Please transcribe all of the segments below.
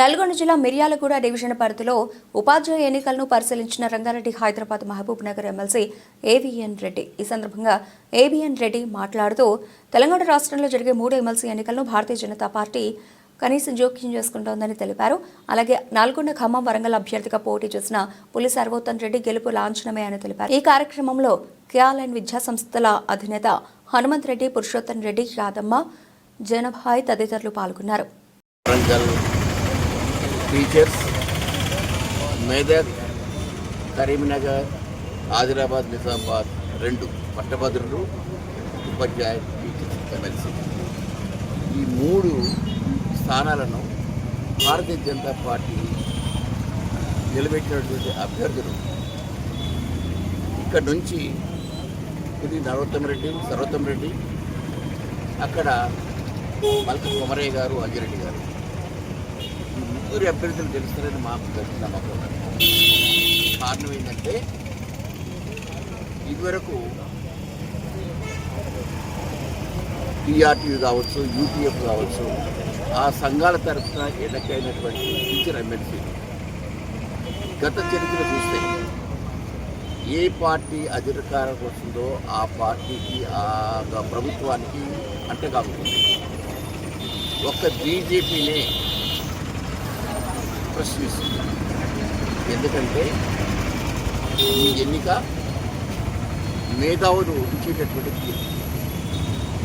నల్గొండ జిల్లా మిర్యాలగూడ డివిజన్ పరిధిలో ఉపాధ్యాయ ఎన్నికలను పరిశీలించిన రంగారెడ్డి హైదరాబాద్ మహబూబ్ నగర్ ఎమ్మెల్సీ ఏవిఎన్ రెడ్డి. ఈ సందర్భంగా ఏవిఎన్ రెడ్డి మాట్లాడుతూ తెలంగాణ రాష్ట్రంలో జరిగే మూడు ఎమ్మెల్సీ ఎన్నికలను భారతీయ జనతా పార్టీ కనీసం జోక్యం చేసుకుంటోందని తెలిపారు. అలాగే నల్గొండ ఖమ్మం వరంగల్ అభ్యర్థిగా పోటీ చేసిన పులి సర్వోత్తమ్ రెడ్డి గెలుపు లాంఛనమే అని తెలిపారు. ఈ కార్యక్రమంలో క్యాలైన్ విద్యా సంస్థల అధినేత హనుమంత్ రెడ్డి పురుషోత్తం రెడ్డి యాదమ్మ జనభాయ్ తదితరులు పాల్గొన్నారు. టీచర్స్ మేదక్ కరీంనగర్ ఆదిలాబాద్ నిజామాబాద్ రెండు పట్టభద్రులు ఉపాధ్యాయ టీచర్స్ ఎమ్మెల్సీ. ఈ మూడు స్థానాలను భారతీయ జనతా పార్టీ నిలబెట్టినటువంటి అభ్యర్థులు ఇక్కడ నుంచి ఇది నరోత్తమ రెడ్డి సర్వోత్తమ రెడ్డి అక్కడ మల్క కొమరయ్య గారు అంజిరెడ్డి గారు. ముగ్గురు అభ్యర్థులు తెలుస్తారని మాకు గట్టి నమ్మకం కారణం ఏంటంటే ఇదివరకు టీఆర్టీయూ కావచ్చు యూటీఎఫ్ కావచ్చు ఆ సంఘాల తరఫున ఎన్నికైనటువంటి టీచర్ ఎమ్మెల్సీ గత చరిత్ర చూస్తే ఏ పార్టీ అధికారం వస్తుందో ఆ పార్టీకి ఆ ప్రభుత్వానికి అంటగాకుతుంది ఒక్క బీజేపీనే ప్రశ్నిస్తుంది ఎందుకంటే ఈ ఎన్నిక మేధావులు ఇచ్చేటటువంటి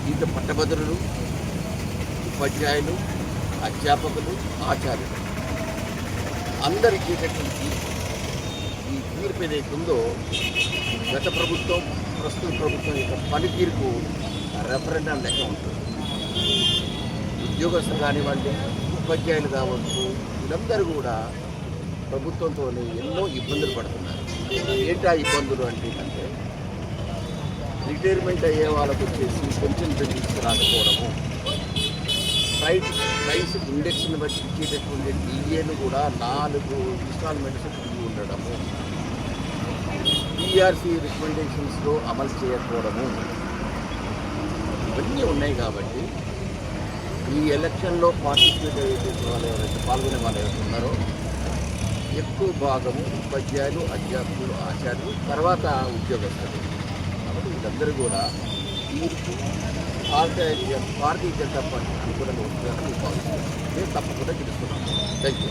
తీర్పు పట్టభద్రులు ఉపాధ్యాయులు అధ్యాపకులు ఆచార్యులు. అందరు ఇచ్చేటటువంటి తీర్పు ఈ తీర్పు ఏదైతే ఉందో గత ప్రభుత్వం ప్రస్తుత ప్రభుత్వం యొక్క పనితీరుకు రెఫరెండం లెక్క ఉంటుంది. ఉద్యోగస్తులు కానివ్వండి ఉపాధ్యాయులు కావచ్చు వీళ్ళందరూ కూడా ప్రభుత్వంతో ఎన్నో ఇబ్బందులు పడుతున్నారు. ఏంటి ఆ ఇబ్బందులు అంటే రిటైర్మెంట్ అయ్యే వాళ్ళకు వచ్చేసి పెన్షన్ బెనిఫిట్స్ రాకపోవడము ప్రైస్ ప్రైస్ ఇండెక్స్ని బట్టి ఇచ్చేటటువంటి డిఏను కూడా నాలుగు ఇన్స్టాల్మెంట్స్ తిరిగి ఉండడము. టీఆర్సీ రికమెండేషన్స్లో అమలు చేయకపోవడము. ఇవన్నీ ఉన్నాయి కాబట్టి ఈ ఎలక్షన్లో పార్టిసిపేట్ వాళ్ళు ఎవరైతే పాల్గొనే వాళ్ళు ఎవరైతే ఉన్నారో ఎక్కువ భాగము ఉపాధ్యాయులు అధ్యాపకులు ఆచార్యులు తర్వాత ఉద్యోగస్తులు. కాబట్టి వీళ్ళందరూ కూడా తీర్పు భారతీయ భారతీయ జనతా పార్టీ అనుకూలంగా ఉంటుందని భావిస్తున్నాను. నేను తప్పకుండా గెలుస్తున్నాను. Thank you